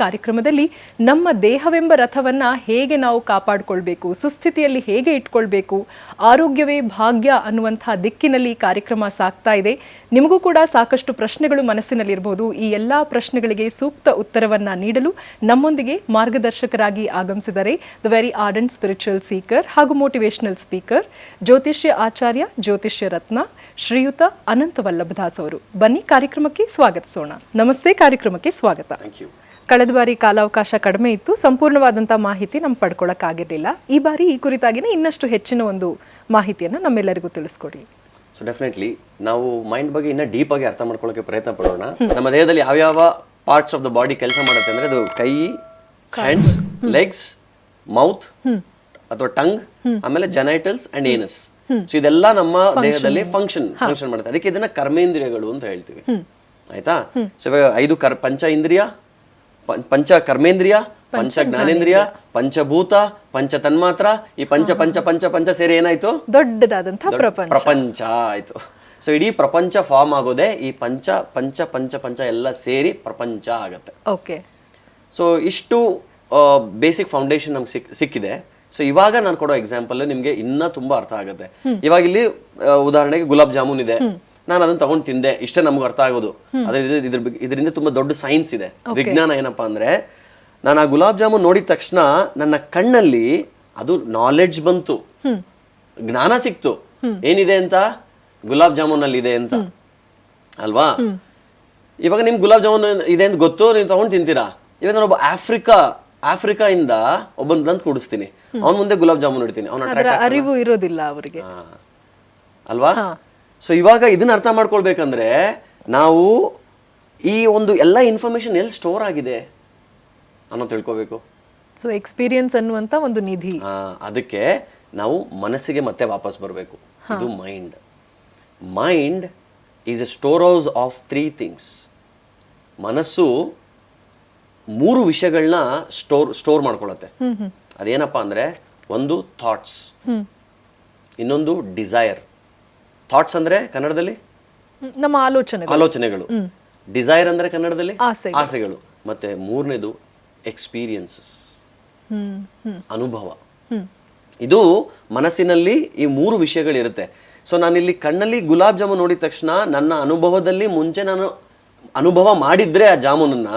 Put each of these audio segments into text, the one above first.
ಕಾರ್ಯಕ್ರಮದಲ್ಲಿ ನಮ್ಮ ದೇಹವೆಂಬ ರಥವನ್ನ ಹೇಗೆ ನಾವು ಕಾಪಾಡಿಕೊಳ್ಬೇಕು, ಸುಸ್ಥಿತಿಯಲ್ಲಿ ಹೇಗೆ ಇಟ್ಕೊಳ್ಬೇಕು, ಆರೋಗ್ಯವೇ ಭಾಗ್ಯ ಅನ್ನುವಂಥ ದಿಕ್ಕಿನಲ್ಲಿ ಕಾರ್ಯಕ್ರಮ ಸಾಗ್ತಾ ಇದೆ. ನಿಮಗೂ ಕೂಡ ಸಾಕಷ್ಟು ಪ್ರಶ್ನೆಗಳು ಮನಸ್ಸಿನಲ್ಲಿರಬಹುದು ಈ ಎಲ್ಲಾ ಪ್ರಶ್ನೆಗಳಿಗೆ ಸೂಕ್ತ ಉತ್ತರವನ್ನ ನೀಡಲು ನಮ್ಮೊಂದಿಗೆ ಮಾರ್ಗದರ್ಶಕರಾಗಿ ಆಗಮಿಸಿದರೆ the very ardent spiritual seeker ಹಾಗೂ ಮೋಟಿವೇಶನಲ್ ಸ್ಪೀಕರ್ ಜ್ಯೋತಿಷ್ಯ ಆಚಾರ್ಯ ಜ್ಯೋತಿಷ್ಯ ರತ್ನ ಶ್ರೀಯುತ ಅನಂತ ವಲ್ಲಭದಾಸ್ ಅವರು. ಬನ್ನಿ ಕಾರ್ಯಕ್ರಮಕ್ಕೆ ಸ್ವಾಗತಿಸೋಣ. ನಮಸ್ತೆ, ಕಾರ್ಯಕ್ರಮಕ್ಕೆ ಸ್ವಾಗತ. ಥ್ಯಾಂಕ್ ಯು ಕಳೆದ ಬಾರಿ ಕಾಲಾವಕಾಶ ಕಡಿಮೆ ಇತ್ತು. ಸಂಪೂರ್ಣವಾದಂಥ ಮಾಹಿತಿ ನಮ್ಗೆ ಪಡ್ಕೊಳ್ಳೋಕ್ಕಾಗಿರಲಿಲ್ಲ ಈ ಬಾರಿ ಈ ಕುರಿತಾಗಿನೇ ಇನ್ನಷ್ಟು ಹೆಚ್ಚಿನ ಒಂದು ಮಾಹಿತಿಯನ್ನು ನಮ್ಮೆಲ್ಲರಿಗೂ ತಿಳಿಸ್ಕೊಡಿ. ಸೊ ಡೆಫಿನೆಟ್ಲಿ ನಾವು ಮೈಂಡ್ ಬಗ್ಗೆ ಇನ್ನೂ ಡೀಪ್ ಆಗಿ ಅರ್ಥ ಮಾಡ್ಕೊಳ್ಳೋಕೆ ಪ್ರಯತ್ನ ಪಡೋಣ. ನಮ್ಮ ದೇಹದಲ್ಲಿ ಯಾವ್ಯಾವ ಪಾರ್ಟ್ಸ್ ಆಫ್ ದ ಬಾಡಿ ಕೆಲಸ ಮಾಡುತ್ತೆ ಅಂದ್ರೆ ಅದು ಕೈ ಹ್ಯಾಂಡ್ಸ್ ಲೆಗ್ಸ್ ಮೌತ್ ಅಥವಾ ಟಂಗ್ ಆಮೇಲೆ ಜನೈಟಲ್ಸ್ ಅಂಡ್ ಏನಸ್ ಸೊ ಇದೆಲ್ಲ ನಮ್ಮ ದೇಹದಲ್ಲಿ ಫಂಕ್ಷನ್ ಫಂಕ್ಷನ್ ಮಾಡುತ್ತೆ. ಅದಕ್ಕೆ ಇದನ್ನ ಕರ್ಮೇಂದ್ರಿಯಗಳು ಅಂತ ಹೇಳ್ತೀವಿ. ಆಯ್ತಾ? ಸೊ ಇವಾಗ ಐದು ಕರ್ ಪಂಚ ಇಂದ್ರಿಯ ಪಂಚ ಕರ್ಮೇಂದ್ರಿಯ ಪಂಚ ಜ್ಞಾನೇಂದ್ರಿಯ ಪಂಚಭೂತ ಪಂಚ ತನ್ಮಾತ್ರ ಈ ಪಂಚ ಪಂಚ ಪಂಚ ಪಂಚ ಸೇರಿ ಏನಾಯ್ತು? ದೊಡ್ಡದಾದಂತಹ ದೊಡ್ಡ ಪ್ರಪಂಚ. ಪ್ರಪಂಚ ಆಯ್ತು. ಸೊ ಇಡೀ ಪ್ರಪಂಚ ಫಾರ್ಮ್ ಆಗೋದೇ ಈ ಪಂಚ ಪಂಚ ಪಂಚ ಪಂಚ ಎಲ್ಲ ಸೇರಿ ಪ್ರಪಂಚ ಆಗತ್ತೆ. ಓಕೆ. ಸೊ ಇಷ್ಟು ಬೇಸಿಕ್ ಫೌಂಡೇಶನ್ ನಮ್ಗೆ ಸಿಕ್ ಸಿಕ್ಕಿದೆ. ಸೊ ಇವಾಗ ನಾನು ಕೊಡೋ ಎಕ್ಸಾಂಪಲ್ ನಿಮ್ಗೆ ಇನ್ನ ತುಂಬಾ ಅರ್ಥ ಆಗುತ್ತೆ. ಇವಾಗ ಇಲ್ಲಿ ಉದಾಹರಣೆಗೆ ಗುಲಾಬ್ ಜಾಮೂನ್ ಇದೆ. ನಾನು ಅದನ್ನ ತಗೊಂಡು ತಿಂದೆ. ಇಷ್ಟೇ ನಮ್ಗೆ ಅರ್ಥ ಆಗೋದು. ಅದ್ರ ಇದ್ರ- ಇದರಿಂದ ತುಂಬಾ ದೊಡ್ಡ ಸೈನ್ಸ್ ಇದೆ. ವಿಜ್ಞಾನ ಏನಪ್ಪಾ ಅಂದ್ರೆ ನಾನು ಆ ಗುಲಾಬ್ ಜಾಮೂನ್ ನೋಡಿದ ತಕ್ಷಣ ನನ್ನ ಕಣ್ಣಲ್ಲಿ ಅದು ನಾಲೆಡ್ಜ್ ಬಂತು. ಜ್ಞಾನ ಸಿಕ್ತು. ಏನಿದೆ ಅಂತ? ಗುಲಾಬ್ ಜಾಮೂನ್ ಅಲ್ಲಿ ಇದೆ ಅಂತ. ಅಲ್ವಾ? ಇವಾಗ ನಿಮ್ ಗುಲಾಬ್ ಜಾಮೂನ್ ಇದೆ ಅಂತ ಗೊತ್ತು ನೀವು ತಗೊಂಡು ತಿಂತೀರಾ? ಇವಾಗ ನಾನು ಒಬ್ಬ ಆಫ್ರಿಕಾ ಆಫ್ರಿಕಾ ಇಂದ ಒಬ್ಬನ್ ತಂದು ಕೂಡಿಸ್ತೀನಿ. ಅವ್ನ ಮುಂದೆ ಗುಲಾಬ್ ಜಾಮೂನ್ ಇಡ್ತೀನಿ. ಅವನ ಅರಿವು ಇರೋದಿಲ್ಲ ಅವರಿಗೆ. ಅಲ್ವಾ? ಸೊ ಇವಾಗ ಇದನ್ನ ಅರ್ಥ ಮಾಡ್ಕೊಳ್ಬೇಕಂದ್ರೆ ನಾವು ಈ ಒಂದು ಎಲ್ಲ ಇನ್ಫಾರ್ಮೇಶನ್ ಎಲ್ಲಿ ಸ್ಟೋರ್ ಆಗಿದೆ ಅನ್ನೋ ತಿಳ್ಕೊಬೇಕು. ಸೊ ಎಕ್ಸ್ಪೀರಿಯನ್ಸ್ ಅನ್ನುವಂಥ ಒಂದು ನಿಧಿ. ಅದಕ್ಕೆ ನಾವು ಮನಸ್ಸಿಗೆ ಮತ್ತೆ ವಾಪಸ್ ಬರಬೇಕು. ಇದು mind mind is a store house of three things ಮನಸ್ಸು ಮೂರು ವಿಷಯಗಳನ್ನ ಸ್ಟೋರ್ ಸ್ಟೋರ್ ಮಾಡ್ಕೊಳತ್ತೆ. ಅದೇನಪ್ಪ ಅಂದ್ರೆ ಒಂದು ಥಾಟ್ಸ್ ಇನ್ನೊಂದು ಡಿಸೈರ್ ಥಾಟ್ಸ್ ಅಂದ್ರೆ ಕನ್ನಡದಲ್ಲಿ? ನಮ್ಮ ಆಲೋಚನೆ ಆಲೋಚನೆಗಳು. ಡಿಸೈರ್ ಅಂದ್ರೆ ಕನ್ನಡದಲ್ಲಿ? ಆಸೆಗಳು. ಮತ್ತೆ ಮೂರನೇದು ಎಕ್ಸ್ಪೀರಿಯನ್ಸಸ್ ಅನುಭವ. ಇದು ಮನಸ್ಸಿನಲ್ಲಿ ಈ ಮೂರು ವಿಷಯಗಳಿರುತ್ತೆ. ಸೊ ನಾನಿಲ್ಲಿ ಕಣ್ಣಲ್ಲಿ ಗುಲಾಬ್ ಜಾಮೂನ್ ನೋಡಿದ ತಕ್ಷಣ ನನ್ನ ಅನುಭವದಲ್ಲಿ ಮುಂಚೆ ನಾನು ಅನುಭವ ಮಾಡಿದ್ರೆ ಆ ಜಾಮೂನನ್ನ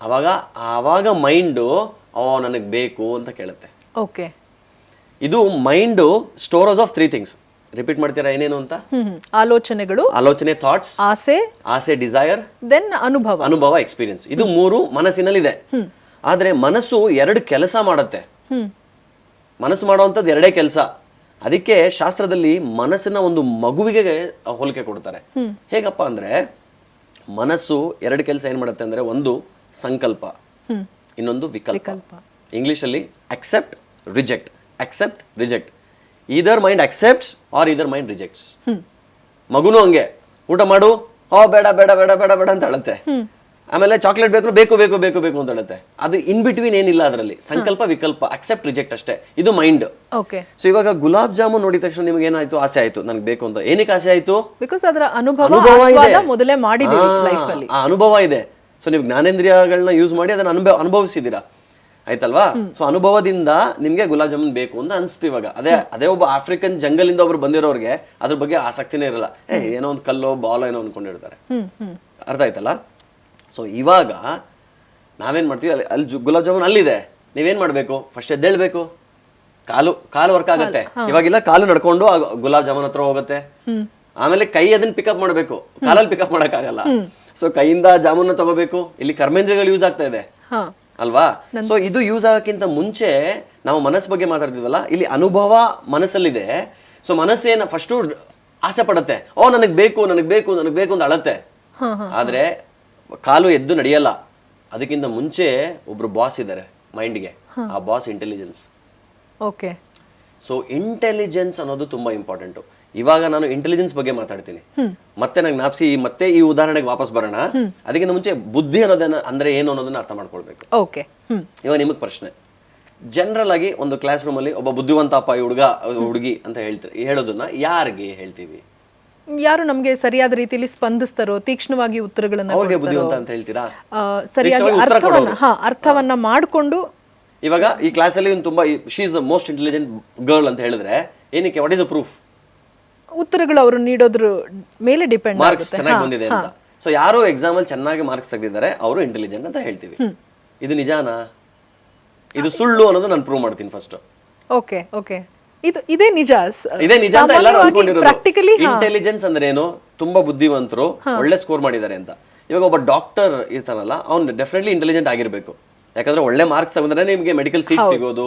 ಅವಾಗ ಆವಾಗ ಮೈಂಡು ಓ ನನಗೆ ಬೇಕು ಅಂತ ಕೇಳುತ್ತೆ. ಓಕೆ. ಇದು mind storage of three things repeat ಮಾಡ್ತೀರಾ ಏನೇನು ಅಂತ. ಆಲೋಚನೆಗಳು ಆಲೋಚನೆ ಥಾಟ್ಸ್ ಆಸೆ ಆಸೆ ಡಿಸೈರ್ ದೆನ್ ಅನುಭವ. ಅನುಭವ ಎಕ್ಸ್ಪೀರಿಯನ್ಸ್ ಇದು ಮೂರು ಮನಸ್ಸಿನಲ್ಲಿದೆ. ಆದ್ರೆ ಮನಸ್ಸು ಎರಡು ಕೆಲಸ ಮಾಡುತ್ತೆ. ಮನಸ್ಸು ಮಾಡುವಂಥದ್ದು ಎರಡೇ ಕೆಲಸ. ಅದಕ್ಕೆ ಶಾಸ್ತ್ರದಲ್ಲಿ ಮನಸ್ಸಿನ ಒಂದು ಮಗುವಿಗೆ ಹೋಲಿಕೆ ಕೊಡ್ತಾರೆ. ಹೇಗಪ್ಪ ಅಂದ್ರೆ ಮನಸ್ಸು ಎರಡು ಕೆಲಸ ಏನ್ ಮಾಡುತ್ತೆ ಅಂದ್ರೆ ಒಂದು ಸಂಕಲ್ಪ ಇನ್ನೊಂದು ವಿಕಲ್ಪ. ಇಂಗ್ಲಿಷಲ್ಲಿ accept reject accept reject either mind accepts or either mind rejects ಮಗುನು ಹಂಗೆ. ಊಟ ಮಾಡು. ಓ ಬೇಡ ಬೇಡ ಬೇಡ ಬೇಡ ಬೇಡ ಅಂತ ಹೇಳುತ್ತೆ. ಆಮೇಲೆ ಚಾಕ್ಲೇಟ್ ಬೇಕು ಬೇಕು ಬೇಕು ಬೇಕು ಬೇಕು ಅಂತ ಹೇಳುತ್ತೆ. ಅದು ಇನ್ ಬಿಟ್ವೀನ್ ಏನಿಲ್ಲ ಅದರಲ್ಲಿ. ಸಂಕಲ್ಪ ವಿಕಲ್ಪ ಅಕ್ಸೆಪ್ಟ್ ರಿಜೆಕ್ಟ್ ಅಷ್ಟೇ. ಇದು ಮೈಂಡ್ ಓಕೆ ಸೊ ಇವಾಗ ಗುಲಾಬ್ ಜಾಮೂನ್ ನೋಡಿದ ತಕ್ಷಣ ನಿಮ್ಗೆ ಏನಾಯ್ತು? ಆಸೆ ಆಯ್ತು. ನನಗೆ ಬೇಕು ಅಂತ. ಏನಕ್ಕೆ ಆಸೆ ಆಯ್ತು? ಬಿಕಾಸ್ ಅದರ ಅನುಭವ ಮೊದಲೇ ಆ ಅನುಭವ ಇದೆ. ಸೊ ನೀವು ಜ್ಞಾನೇಂದ್ರಿಯಗಳನ್ನ ಯೂಸ್ ಮಾಡಿ ಅದನ್ನ ಅನುಭವ ಅನುಭವಿಸಿದ್ದೀರಾ? ಆಯ್ತಲ್ವಾ? ಸೊ ಅನುಭವದಿಂದ ನಿಮ್ಗೆ ಗುಲಾಬ್ ಜಾಮೂನ್ ಬೇಕು ಅಂತ ಅನ್ಸ್ತು ಇವಾಗ. ಅದೇ ಅದೇ ಒಬ್ಬ ಆಫ್ರಿಕನ್ ಜಂಗಲ್ ಇಂದ ಒಬ್ರು ಬಂದಿರೋರಿಗೆ ಅದ್ರ ಬಗ್ಗೆ ಆಸಕ್ತಿನೇ ಇರಲ್ಲ. ಏ ಏನೋ ಒಂದು ಕಲ್ಲೋ ಬಾಲೋ ಏನೋ ಅನ್ಕೊಂಡಿರ್ತಾರೆ. ಅರ್ಥ ಆಯ್ತಲ್ಲ? ಸೊ ಇವಾಗ ನಾವೇನ್ ಮಾಡ್ತೀವಿ? ಅಲ್ಲಿ ಅಲ್ಲಿ ಗುಲಾಬ್ ಜಾಮೂನ್ ಅಲ್ಲಿದೆ. ನೀವೇನ್ ಮಾಡ್ಬೇಕು? ಫಸ್ಟ್ ಎದ್ದೇಳ್ಬೇಕು. ಕಾಲು ಕಾಲು ವರ್ಕ್ ಆಗುತ್ತೆ. ಇವಾಗಿಲ್ಲ ಕಾಲು ನಡ್ಕೊಂಡು ಗುಲಾಬ್ ಜಾಮೂನ್ ಹತ್ರ ಹೋಗುತ್ತೆ. ಆಮೇಲೆ ಕೈ ಅದನ್ನ ಪಿಕಪ್ ಮಾಡಬೇಕು. ಕಾಲಲ್ಲಿ ಪಿಕಪ್ ಆಗಲ್ಲ ಸೊ ಕೈಯಿಂದ ಜಾಮೂನ್ ತಗೋಬೇಕು. ಇಲ್ಲಿ ಕರ್ಮೇಂದ್ರಗಳು ಯೂಸ್ ಆಗ್ತಾ ಇದೆ. ಅಲ್ವಾ? ಸೊ ಇದು ಯೂಸ್ ಆಗೋಕ್ಕಿಂತ ಮುಂಚೆ ನಾವು ಮನಸ್ಸು ಬಗ್ಗೆ ಮಾತಾಡ್ತಿದ್ವಲ್ಲ? ಇಲ್ಲಿ ಅನುಭವ ಮನಸ್ಸಲ್ಲಿದೆ. ಸೊ ಮನಸ್ಸೇನ ಫಸ್ಟು ಆಸೆ ಪಡುತ್ತೆ. ಓ ನನಗೆ ಬೇಕು ನನಗೆ ಬೇಕು ನನಗೆ ಬೇಕು ಅಂತ ಅಳತ್ತೆ. ಆದ್ರೆ ಕಾಲು ಎದ್ದು ನಡೆಯಲ್ಲ. ಅದಕ್ಕಿಂತ ಮುಂಚೆ ಒಬ್ರು ಬಾಸ್ ಇದ್ದಾರೆ ಮೈಂಡ್ಗೆ ಆ boss intelligence okay so intelligence ಅನ್ನೋದು ತುಂಬಾ ಇಂಪಾರ್ಟೆಂಟು ಇವಾಗ ನಾನು ಇಂಟೆಲಿಜೆನ್ಸ್ ಬಗ್ಗೆ ಮಾತಾಡ್ತೀನಿ. ಮತ್ತೆ ನಂಗೆ ನಾಪ್ಸಿ ಮತ್ತೆ ಈ ಉದಾಹರಣೆಗೆ ವಾಪಸ್ ಬರೋಣ. ಅದಕ್ಕಿಂತ ಮುಂಚೆ ಬುದ್ಧಿ ಅನ್ನೋದನ್ನ ಅಂದ್ರೆ ಏನು ಅನ್ನೋದನ್ನ ಅರ್ಥ ಮಾಡ್ಕೊಳ್ಬೇಕು. ಓಕೆ ಇವಾಗ ನಿಮಗೆ ಪ್ರಶ್ನೆ. ಜನರಲ್ ಆಗಿ ಒಂದು ಕ್ಲಾಸ್ ರೂಮ್ ಅಲ್ಲಿ ಒಬ್ಬ ಬುದ್ಧಿವಂತ ಅಪ್ಪ ಹುಡುಗ ಹುಡುಗಿ ಅಂತ ಹೇಳ್ತಾರೆ ಹೇಳೋದನ್ನ ಯಾರಿಗೆ ಹೇಳ್ತೀವಿ? ಯಾರು ನಮಗೆ ಸರಿಯಾದ ರೀತಿಯಲ್ಲಿ ಸ್ಪಂದಿಸ್ತಾರೋ ತೀಕ್ಷ್ಣವಾಗಿ ಉತ್ತರಗಳನ್ನ ಅವ್ರಿಗೆ ಬುದ್ಧಿವಂತ ಅಂತ ಹೇಳ್ತೀರಾ? ಸರಿಯಾಗಿ ಉತ್ತರ ಅರ್ಥವನ್ನ. ಹಾ ಅರ್ಥವನ್ನ ಮಾಡಿಕೊಂಡು ಇವಾಗ ಈ ಕ್ಲಾಸಲ್ಲಿ ಒಂದು ತುಂಬಾ she is the most intelligent girl ಅಂತ ಹೇಳಿದ್ರೆ ಏನಕ್ಕೆ? ವಾಟ್ ಇಸ್ ಅ ಪ್ರೂಫ್ ಉತ್ತರಗಳು ಅವರು ನೀಡೋದ್ರ ಮೇಲೆ ಡಿಪೆಂಡ್ ಮಾರ್ಕ್ಸ್ ಚೆನ್ನಾಗಿ ಬಂದಿದೆ ಅಂತ. ಸೊ ಯಾರೋ ಎಕ್ಸಾಮ್ ಅಲ್ಲಿ ಚೆನ್ನಾಗಿ ಮಾರ್ಕ್ಸ್ ತೆಗೆದಿದ್ದಾರೆ ಅವರು ಇಂಟೆಲಿಜೆಂಟ್ ಅಂತ ಹೇಳ್ತೀವಿ. ಇದು ನಿಜಾನಾ? ಇದು ಸುಳ್ಳು ಅನ್ನೋದು ನಾನು ಪ್ರೂವ್ ಮಾಡ್ತೀನಿ ಫಸ್ಟ್ ಓಕೆ ಓಕೆ. ಇದು ಇದೇ ನಿಜ. ಇದೇ ನಿಜ ಅಂತ ಎಲ್ಲರೂ ಅನ್ಕೊಂಡಿರೋದು. ಪ್ರಾಕ್ಟಿಕಲಿ ಇಂಟೆಲಿಜೆನ್ಸ್ ಅಂದ್ರೆ ಏನು? ತುಂಬಾ ಬುದ್ಧಿವಂತರು ಒಳ್ಳೆ ಸ್ಕೋರ್ ಮಾಡಿದ್ದಾರೆ ಅಂತ. ಇವಾಗ ಒಬ್ಬ ಡಾಕ್ಟರ್ ಇರ್ತಾನಲ್ಲ ಅವ್ನು ಡೆಫಿನೆಟ್ಲಿ ಇಂಟೆಲಿಜೆಂಟ್ ಆಗಿರ್ಬೇಕು. ಯಾಕಂದ್ರೆ ಒಳ್ಳೆ ಮಾರ್ಕ್ಸ್ ತಗೊಂಡ್ರೆ ನಿಮಗೆ ಮೆಡಿಕಲ್ ಸೀಟ್ ಸಿಗೋದು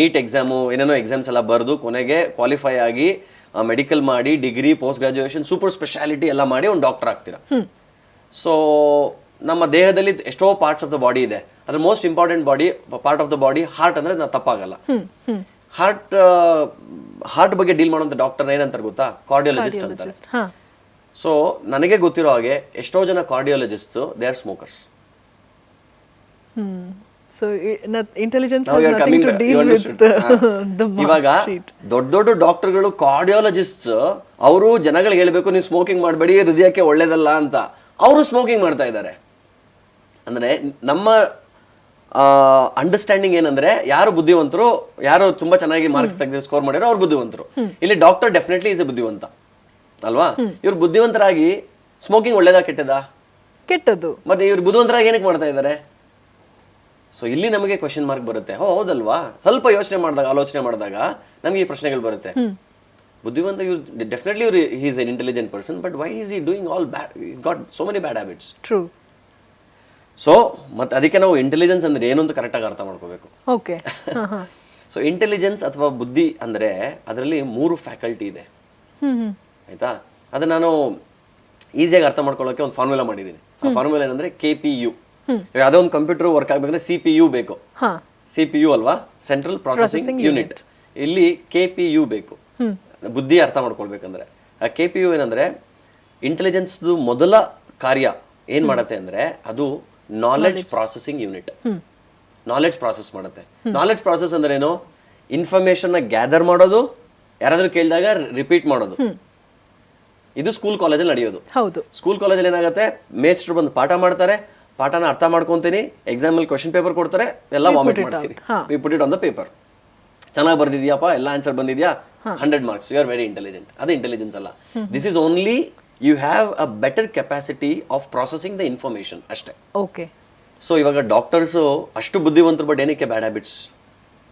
ನೀಟ್ ಎಕ್ಸಾಮು ಏನೇನೋ ಎಕ್ಸಾಮ್ಸ್ ಎಲ್ಲ ಬರೆದು ಕೊನೆಗೆ ಕ್ವಾಲಿಫೈ ಆಗಿ ಮೆಡಿಕಲ್ ಮಾಡಿ degree post graduation super speciality ಎಲ್ಲ ಮಾಡಿ ಒಂದು ಡಾಕ್ಟರ್ ಆಗ್ತೀರಾ? ಸೊ ನಮ್ಮ ದೇಹದಲ್ಲಿ ಎಷ್ಟೋ ಪಾರ್ಟ್ಸ್ ಆಫ್ ದ ಬಾಡಿ ಇದೆ. ಅದ್ರ most important body part of the body heart ಅಂದ್ರೆ ನಾವು ತಪ್ಪಾಗಲ್ಲ. ಹಾರ್ಟ್ ಹಾರ್ಟ್ ಬಗ್ಗೆ ಡೀಲ್ ಮಾಡುವಂತ ಡಾಕ್ಟರ್ ಏನಂತಾರೆ ಗೊತ್ತಾ? ಕಾರ್ಡಿಯೋಲಜಿಸ್ಟ್ ಅಂತಾರೆ. ಸೊ ನನಗೆ ಗೊತ್ತಿರೋ ಹಾಗೆ ಎಷ್ಟೋ ಜನ cardiologist they are smokers so intelligence. The ಇವಾಗ ದೊಡ್ಡ ದೊಡ್ಡ ಡಾಕ್ಟರ್ಗಳು ಕಾರ್ಡಿಯಾಲಜಿಸ್ಟ್ ಅವರು ಜನಗಳಿಗೆ ಹೇಳಬೇಕು ನೀವು ಸ್ಮೋಕಿಂಗ್ ಮಾಡಬೇಡಿ ಹೃದಯಕ್ಕೆ ಒಳ್ಳೇದಲ್ಲ ಅಂತ. ಅವರು ಸ್ಮೋಕಿಂಗ್ ಮಾಡ್ತಾ ಇದ್ದಾರೆ. ಅಂದ್ರೆ ನಮ್ಮ ಅಂಡರ್ಸ್ಟ್ಯಾಂಡಿಂಗ್ ಏನಂದ್ರೆ ಯಾರು ಬುದ್ಧಿವಂತರು ಯಾರು ತುಂಬಾ ಚೆನ್ನಾಗಿ ಮಾರ್ಕ್ಸ್ ತೆಗೆದು ಸ್ಕೋರ್ ಮಾಡಿರೋ ಅವ್ರು ಬುದ್ಧಿವಂತರು. ಇಲ್ಲಿ ಡಾಕ್ಟರ್ ಡೆಫಿನೆಟ್ಲಿ ಇಸ್ ಎ ಬುದ್ಧಿವಂತ. ಅಲ್ವಾ? ಇವ್ರು ಬುದ್ಧಿವಂತರಾಗಿ ಸ್ಮೋಕಿಂಗ್ ಒಳ್ಳೇದಾ ಕೆಟ್ಟದಾ? ಕೆಟ್ಟದ್ದು. ಮತ್ತೆ ಇವ್ರು ಬುದ್ಧಿವಂತರಾಗಿ ಏನಕ್ಕೆ ಮಾಡ್ತಾ ಇದ್ದಾರೆ? ಸೊ ಇಲ್ಲಿ ನಮಗೆ ಕ್ವಶನ್ ಮಾರ್ಕ್ ಬರುತ್ತೆ. ಹೋ ಹೌದಲ್ವಾ? ಸ್ವಲ್ಪ ಯೋಚನೆ ಮಾಡಿದಾಗ ಆಲೋಚನೆ ಮಾಡಿದಾಗ ನಮಗೆ ಈ ಪ್ರಶ್ನೆಗಳು ಬರುತ್ತೆ. ಬುದ್ಧಿವಂತ ಯು ಡೆಫಿನೆಟ್ಲಿ ಇವ್ರು is an intelligent person but why is he doing all bad got so many bad habits true so ಮತ್ತೆ ಅದಕ್ಕೆ ನಾವು ಇಂಟೆಲಿಜೆನ್ಸ್ ಅಂದ್ರೆ ಏನು ಅಂತ ಕರೆಕ್ಟಾಗಿ ಅರ್ಥ ಮಾಡ್ಕೋಬೇಕು. ಓಕೆ ಸೊ ಇಂಟೆಲಿಜೆನ್ಸ್ ಅಥವಾ ಬುದ್ಧಿ ಅಂದ್ರೆ ಅದರಲ್ಲಿ ಮೂರು ಫ್ಯಾಕಲ್ಟಿ ಇದೆ. ಆಯ್ತಾ? ಅದನ್ನ ನಾನು ಈಸಿಯಾಗಿ ಅರ್ಥ ಮಾಡ್ಕೊಳ್ಳೋಕೆ ಒಂದು ಫಾರ್ಮುಲಾ ಮಾಡಿದ್ದೀನಿ ಆ ಫಾರ್ಮುಲಾ ಏನಂದ್ರೆ ಕೆ ಪಿ ಯು ಯಾವುದೋ ಒಂದು ಕಂಪ್ಯೂಟರ್ ವರ್ಕ್ ಆಗಬೇಕಂದ್ರೆ ಸಿ ಪಿ ಯು ಬೇಕು. ಸಿ ಪಿ ಯು ಅಲ್ವಾ? ಸೆಂಟ್ರಲ್ ಪ್ರೊಸೆಸಿಂಗ್ ಯೂನಿಟ್ ಇಲ್ಲಿ ಕೆ ಪಿ ಯು ಬೇಕು. ಬುದ್ಧಿ ಅರ್ಥ ಮಾಡ್ಕೊಳ್ಬೇಕಂದ್ರೆ. ಆ ಕೆ ಪಿ ಯು ಏನಂದ್ರೆ ಇಂಟೆಲಿಜೆನ್ಸ್ ಮೊದಲ ಕಾರ್ಯ ಏನ್ ಮಾಡತ್ತೆ ಅಂದ್ರೆ ಅದು knowledge processing unit knowledge process ಮಾಡುತ್ತೆ. ನಾಲೆಡ್ಜ್ ಪ್ರಾಸೆಸ್ ಅಂದ್ರೆ ಏನು ಇನ್ಫಾರ್ಮೇಶನ್ ಗ್ಯಾದರ್ ಮಾಡೋದು ಯಾರಾದ್ರೂ ಕೇಳಿದಾಗ ರಿಪೀಟ್ ಮಾಡೋದು. ಇದು ಸ್ಕೂಲ್ ಕಾಲೇಜಲ್ಲಿ ನಡೆಯೋದು. ಹೌದು. ಸ್ಕೂಲ್ ಕಾಲೇಜಲ್ಲಿ ಏನಾಗುತ್ತೆ? ಮೇಸ್ಟ್ರು ಬಂದು ಪಾಠ ಮಾಡ್ತಾರೆ ಪಾಠನ ಅರ್ಥ ಮಾಡ್ಕೊಂತೀನಿ ಎಕ್ಸಾಮ್ ಅಲ್ಲಿ ಕ್ವಶನ್ ಪೇಪರ್ ಕೊಡ್ತಾರೆ ಎಲ್ಲ ವಾಮಿಟ್ ಮಾಡ್ತೀನಿ. We put it on the paper ಚೆನ್ನಾಗಿ ಬರ್ದಿದ್ಯಾಪ ಎಲ್ಲ ಆನ್ಸರ್ ಬಂದಿದ್ಯಾ? Hundred marks you are very intelligent ಅದು ಇಂಟೆಲಿಜೆನ್ಸ್ ಅಲ್ಲ. This is only you have a better capacity of processing the information ಅಷ್ಟೇ. ಓಕೆ ಸೊ ಇವಾಗ ಡಾಕ್ಟರ್ಸ್ ಅಷ್ಟು ಬುದ್ಧಿವಂತರು ಬಟ್ ಏನಕ್ಕೆ ಬ್ಯಾಡ್ ಹ್ಯಾಬಿಟ್ಸ್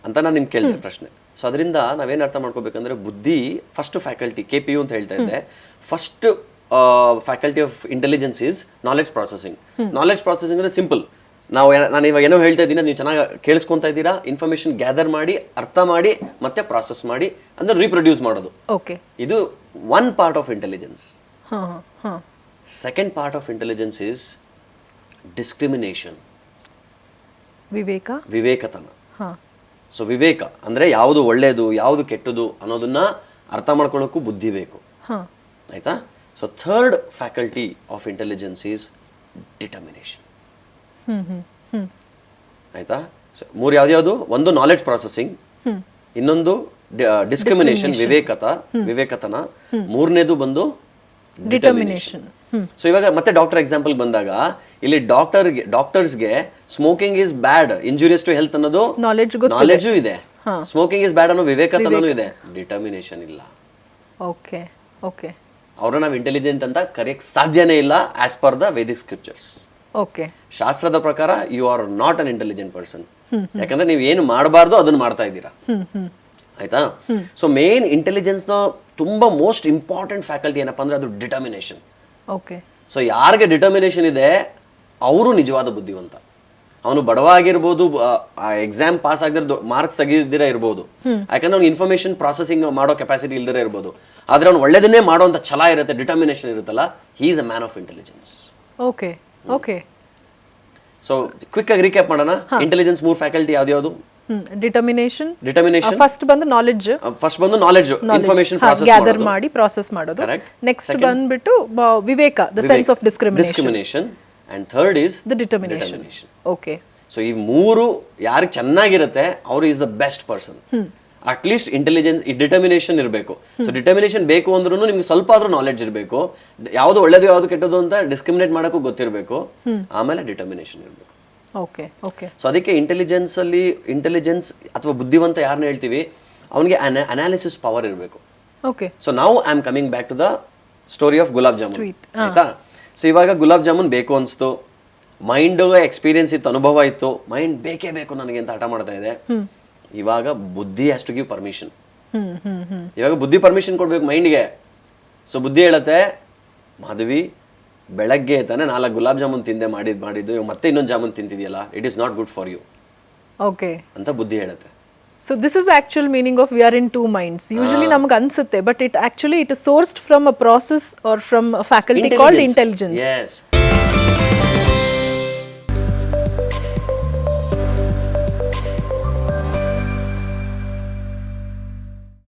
ಅಂತ ನಾನು ನಿಮ್ಗೆ ಕೇಳಿದೆ ಪ್ರಶ್ನೆ. ಸೊ ಅದರಿಂದ ನಾವೇನು ಅರ್ಥ ಮಾಡ್ಕೋಬೇಕಂದ್ರೆ ಬುದ್ಧಿ first faculty K P U ಅಂತ ಹೇಳ್ತಾ ಇದ್ದೆ. First faculty of intelligence is knowledge processing knowledge processing ಅಂದ್ರೆ ಸಿಂಪಲ್ ನಾವು ನಾನು ಇವಾಗ ಏನೋ ಹೇಳ್ತಾ ಇದ್ದೀನಿ ನೀವು ಚೆನ್ನಾಗಿ ಕೇಳಿಸ್ಕೊಂತಾ ಇದ್ದೀರಾ? ಇನ್ಫಾರ್ಮೇಶನ್ ಗ್ಯಾದರ್ ಮಾಡಿ ಅರ್ಥ ಮಾಡಿ ಮತ್ತೆ ಪ್ರಾಸೆಸ್ ಮಾಡಿ ಅಂದ್ರೆ ರೀಪ್ರೊಡ್ಯೂಸ್ ಮಾಡೋದು. ಇದು one part of intelligence second part of intelligence is discrimination ವಿವೇಕ? ವಿವೇಕತನ. ಸೊ ವಿವೇಕ ಅಂದ್ರೆ ಯಾವುದು ಒಳ್ಳೆಯದು ಯಾವುದು ಕೆಟ್ಟದು ಅನ್ನೋದನ್ನ ಅರ್ಥ ಮಾಡ್ಕೊಳ್ಳೋಕ್ಕೂ ಬುದ್ಧಿ ಬೇಕು. ಆಯ್ತಾ? So third faculty of intelligence is determination ಆಯ್ತಾ? ಮೂರು ಯಾವ್ದ್ಯಾವುದು? ಒಂದು ನಾಲೆಡ್ಜ್ ಪ್ರಾಸೆಸಿಂಗ್ ಇನ್ನೊಂದು ಡಿಸ್ಕ್ರಿಮಿನೇಷನ್ ವಿವೇಕತ ವಿವೇಕತನ. ಮೂರನೇದು ಬಂದು ಡಿಟರ್ಮಿನೇಷನ್ ಸೊ ಇವಾಗ ಮತ್ತೆ ಡಾಕ್ಟರ್ ಎಕ್ಸಾಂಪಲ್ ಬಂದಾಗ ಇಲ್ಲಿ ಡಾಕ್ಟರ್ಗೆ ಡಾಕ್ಟರ್ಸ್ಗೆ smoking is bad injurious to health ಅನ್ನೋದು ನಾಲೆಡ್ಜು ಇದೆ. ಸ್ಮೋಕಿಂಗ್ ಇಸ್ ಬ್ಯಾಡ್ ಅನ್ನೋ ವಿವೇಕತನೂ ಇದೆ. ಡಿಟರ್ಮಿನೇಷನ್ ಇಲ್ಲ. ಓಕೆ ಓಕೆ ಅವ್ರನ್ನ ನಾವು ಇಂಟೆಲಿಜೆಂಟ್ ಅಂತ ಕರೆಯಕ್ಕೆ ಸಾಧ್ಯನೇ ಇಲ್ಲ as per the Vedic scriptures okay ಶಾಸ್ತ್ರದ ಪ್ರಕಾರ you are not an intelligent person ಯಾಕಂದ್ರೆ ನೀವು ಏನು ಮಾಡಬಾರ್ದು ಅದನ್ನ ಮಾಡ್ತಾ ಇದ್ದೀರಾ. ಆಯ್ತಾ? ಸೊ ಮೇನ್ ಇಂಟೆಲಿಜೆನ್ಸ್ನ ತುಂಬಾ ಮೋಸ್ಟ್ ಇಂಪಾರ್ಟೆಂಟ್ ಫ್ಯಾಕಲ್ಟಿ ಏನಪ್ಪಾ ಅಂದ್ರೆ ಅದು ಡಿಟರ್ಮಿನೇಷನ್ ಓಕೆ ಸೊ ಯಾರಿಗೆ ಡಿಟರ್ಮಿನೇಷನ್ ಇದೆ? ಅವರು ನಿಜವಾದ ಬುದ್ಧಿವಂತ. ಅವನು ಬಡವ ಆಗಿರ್ಬೋದು ಎಕ್ಸಾಮ್ ಪಾಸ್ ಆಗದಿರ ಮಾರ್ಕ್ಸ್ ತೆಗೆದಿರ ಇರ್ಬೋದು. ಯಾಕಂದ್ರೆ ಅವ್ನು ಇನ್ಫಾರ್ಮೇಶನ್ ಪ್ರಾಸೆಸಿಂಗ್ ಮಾಡೋ ಕೆಪಾಸಿಟಿ ಇಲ್ದಿರ ಇರ್ಬೋದು. ಆದ್ರೆ ಅವ್ನು ಒಳ್ಳೇದನ್ನೇ ಮಾಡುವಂತ ಛಲ ಇರುತ್ತೆ ಡಿಟರ್ಮಿನೇಷನ್ ಇರುತ್ತಲ್ಲ he is a man of intelligence okay okay. So quick ಆಗಿ ರೀಕ್ಯಾಪ್ ಮಾಡೋಣ. ಇಂಟೆಲಿಜೆನ್ಸ್ ಮೂರ್ ಫ್ಯಾಕಲ್ಟಿ ಯಾವ್ದು ಡಿಟರ್ಮಿನೇಷನ್ ಡಿಟರ್ಮಿನೇಷನ್ ಫಸ್ಟ್ ಬಂದು ನಾಲೆಡ್ಜ್ ಫಸ್ಟ್ ಬಂದು ನಾಲೆಡ್ಜ್ ಇನ್ಫಾರ್ಮೇಶನ್ ಪ್ರಾಸೆಸ್ ಗ್ಯಾದರ್ ಮಾಡಿ ಪ್ರಾಸೆಸ್ ಮಾಡೋದು. ನೆಕ್ಸ್ಟ್ ಬಂದ್ಬಿಟ್ಟು ವಿವೇಕ the sense of discrimination and third is the determination determination okay so ಈ ಮೂರು ಯಾರಿಗೆ ಚೆನ್ನಾಗಿರುತ್ತೆ ಅವರು is the best person at least intelligence determination ಇರಬೇಕು. ಸೊ ಡಿಟರ್ಮಿನೇಷನ್ ಬೇಕು ಅಂದ್ರೂ ನಿಮ್ಗೆ ಸ್ವಲ್ಪ ಆದ್ರೂ ನಾಲೆಡ್ಜ್ ಇರಬೇಕು. ಯಾವುದು ಒಳ್ಳೇದು ಯಾವುದು ಕೆಟ್ಟದ್ದು ಅಂತ ಡಿಸ್ಕ್ರಿಮಿನೇಟ್ ಮಾಡೋಕ್ಕೂ ಗೊತ್ತಿರಬೇಕು. ಆಮೇಲೆ ಡಿಟರ್ಮಿನೇಷನ್ ಇರಬೇಕು. ಓಕೆ ಓಕೆ ಸೊ ಅದಕ್ಕೆ ಇಂಟೆಲಿಜೆನ್ಸ್ ಅಲ್ಲಿ ಇಂಟೆಲಿಜೆನ್ಸ್ ಅಥವಾ ಬುದ್ಧಿವಂತ ಯಾರನ್ನ ಹೇಳ್ತೀವಿ? ಅವನಿಗೆ ಅನಾಲಿಸಿಸ್ ಪವರ್ ಇರಬೇಕು. ಓಕೆ ಸೊ ನಾವು I am coming back to the story of gulab jamun. ಆಯ್ತಾ? ಸೊ ಇವಾಗ ಗುಲಾಬ್ ಜಾಮೂನ್ ಬೇಕು ಅನಿಸ್ತು. ಮೈಂಡ್ ಎಕ್ಸ್ಪೀರಿಯನ್ಸ್ ಇತ್ತು ಅನುಭವ ಇತ್ತು. ಮೈಂಡ್ ಬೇಕೇ ಬೇಕು ನನಗೆ ಅಂತ ಹಠ ಮಾಡ್ತಾ ಇದೆ. ಇವಾಗ ಬುದ್ಧಿ ಹ್ಯಾಸ್ ಟು ಗಿವ್ ಪರ್ಮಿಷನ್ ಇವಾಗ ಬುದ್ಧಿ ಪರ್ಮಿಷನ್ ಕೊಡ್ಬೇಕು ಮೈಂಡ್ಗೆ ಸೊ ಬುದ್ಧಿ ಹೇಳತ್ತೆ ಮಾಧವಿ ಬೆಳಗ್ಗೆ ತಾನೇ ನಾಲ್ಕು ಗುಲಾಬ್ ಜಾಮೂನ್ ತಿಂದೆ ಮಾಡಿದ್ ಮಾಡಿದ್ದು. ಇವಾಗ ಮತ್ತೆ ಇನ್ನೊಂದು jamun ತಿಂತಿದೆಯಲ್ಲ it is not good for you okay ಅಂತ ಬುದ್ಧಿ ಹೇಳುತ್ತೆ. So this is actual meaning of we are in two minds usually ನಮ್ಗೆ ಅನ್ಸುತ್ತೆ but it actually it sourced from a process or from faculty called intelligence S